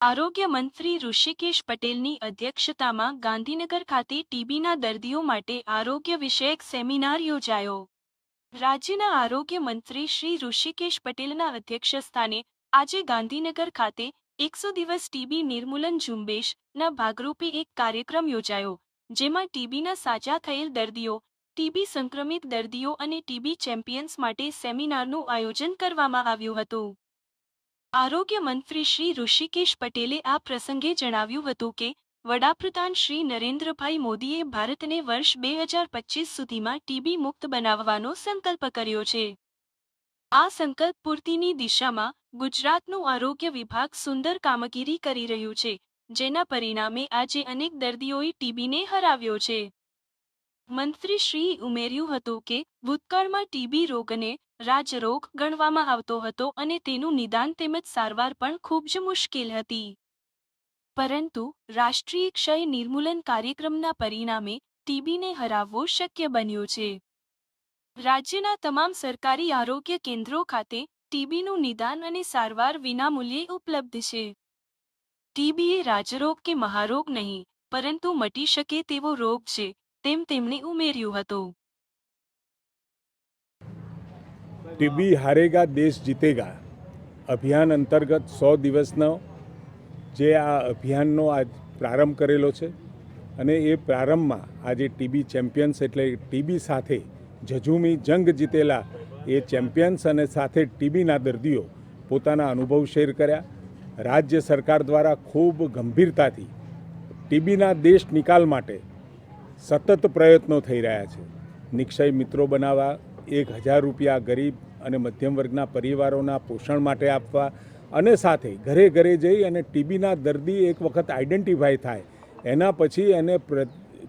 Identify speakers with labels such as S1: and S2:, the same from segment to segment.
S1: આરોગ્ય મંત્રી ઋષિકેશ પટેલની અધ્યક્ષતામાં ગાંધીનગર ખાતે ટીબીના દર્દીઓ માટે આરોગ્ય વિષયક સેમિનાર યોજાયો. રાજ્યના આરોગ્ય મંત્રી શ્રી ઋષિકેશ પટેલના અધ્યક્ષસ્થાને આજે ગાંધીનગર ખાતે એકસો દિવસ ટીબી નિર્મૂલન ઝુંબેશના ભાગરૂપે એક કાર્યક્રમ યોજાયો, જેમાં ટીબીના સાજા થયેલ દર્દીઓ, ટીબી સંક્રમિત દર્દીઓ અને ટીબી ચેમ્પિયન્સ માટે સેમિનારનું આયોજન કરવામાં આવ્યું હતું. આરોગ્ય મંત્રી શ્રી ઋષિકેશ પટેલે આ પ્રસંગે જણાવ્યું હતું કે, વડાપ્રધાન શ્રી નરેન્દ્રભાઈ મોદીએ ભારતને વર્ષ બે હજાર પચીસ સુધીમાં ટીબી મુક્ત બનાવવાનો સંકલ્પ કર્યો છે. આ સંકલ્પ પૂર્તિની દિશામાં ગુજરાતનું આરોગ્ય વિભાગ સુંદર કામગીરી કરી રહ્યું છે, જેના પરિણામે આજે અનેક દર્દીઓએ ટીબીને હરાવ્યો છે. મંત્રીશ્રીએ ઉમેર્યું હતું કે, ભૂતકાળમાં ટીબી રોગને રાજરોગ ગણવામાં આવતો હતો અને તેનું નિદાન તેમજ સારવાર પણ ખૂબ જ મુશ્કેલ હતી. પરંતુ રાષ્ટ્રીય ક્ષય નિર્મૂલન કાર્યક્રમના પરિણામે ટીબીને હરાવવો શક્ય બન્યું છે. રાજ્યના તમામ સરકારી આરોગ્ય કેન્દ્રો ખાતે ટીબીનું નિદાન અને સારવાર વિનામૂલ્યે ઉપલબ્ધ છે. ટીબી એ રાજરોગ કે મહારોગ નહીં, પરંતુ મટી શકે તેવો રોગ છે. તેમ તેમણે ઉમેર્યું હતું.
S2: ટીબી હારેગા, દેશ જીતેગા. અભિયાન અંતર્ગત સો દિવસનો જે આ અભિયાનનો આજ પ્રારંભ કરેલો છે અને એ પ્રારંભમાં આજે ટીબી ચેમ્પિયન્સ એટલે ટીબી સાથે ઝઝુમી જંગ જીતેલા એ ચેમ્પિયન્સ અને સાથે ટીબીના દર્દીઓ પોતાના અનુભવ શેર કર્યા. રાજ્ય સરકાર દ્વારા ખૂબ ગંભીરતાથી ટીબીના દેશ નિકાલ માટે સતત પ્રયત્નો થઈ રહ્યા છે. નિક્ષય મિત્રો બનાવવા, એક હજાર રૂપિયા ગરીબ અને મધ્યમ વર્ગના પરિવારોના પોષણ માટે આપવા અને સાથે ઘરે ઘરે જઈ અને ટીબીના દર્દી એક વખત આઈડેન્ટિફાય થાય. એના પછી એને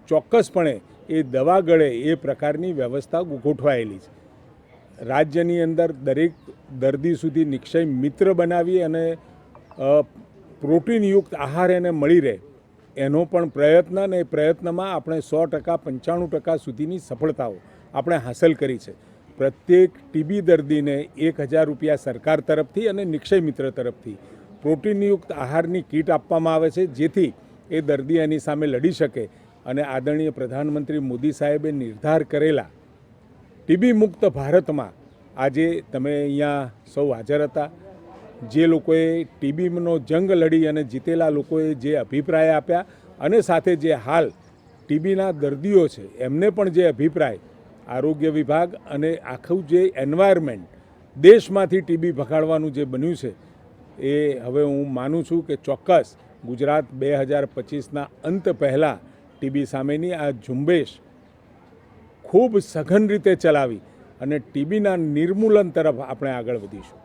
S2: ચોક્કસપણે એ દવા ગળે એ પ્રકારની વ્યવસ્થા ગોઠવાયેલી છે. રાજ્યની અંદર દરેક દર્દી સુધી નિક્ષય મિત્ર બનાવી અને પ્રોટીનયુક્ત આહાર એને મળી રહે. એનો પણ પ્રયત્ન અને એ પ્રયત્નમાં આપણે સો ટકા, પંચાણું ટકા સુધીની સફળતાઓ આપણે હાંસલ કરી છે. પ્રત્યેક ટીબી દર્દીને એક હજાર રૂપિયા સરકાર તરફથી અને નિક્ષય મિત્ર તરફથી પ્રોટીનયુક્ત આહારની કીટ આપવામાં આવે છે, જેથી એ દર્દી એની સામે લડી શકે. અને આદરણીય પ્રધાનમંત્રી મોદી સાહેબે નિર્ધાર કરેલા ટીબી મુક્ત ભારતમાં આજે તમે અહીંયા સૌ હાજર હતા. જે લોકોએ ટીબીનો જંગ લડી અને જીતેલા લોકોએ જે અભિપ્રાય આપ્યા અને સાથે જે હાલ ટીબીના દર્દીઓ છે, એમને પણ જે અભિપ્રાય, આરોગ્ય વિભાગ અને આખું જે એન્વાયરમેન્ટ દેશમાંથી ટીબી ભગાડવાનું જે બન્યું છે, એ હવે હું માનું છું કે ચોક્કસ ગુજરાત બે હજાર પચીસના અંત પહેલાં ટીબી સામેની આ ઝુંબેશ ખૂબ સઘન રીતે ચલાવી અને ટીબીના નિર્મૂલન તરફ આપણે આગળ વધીશું.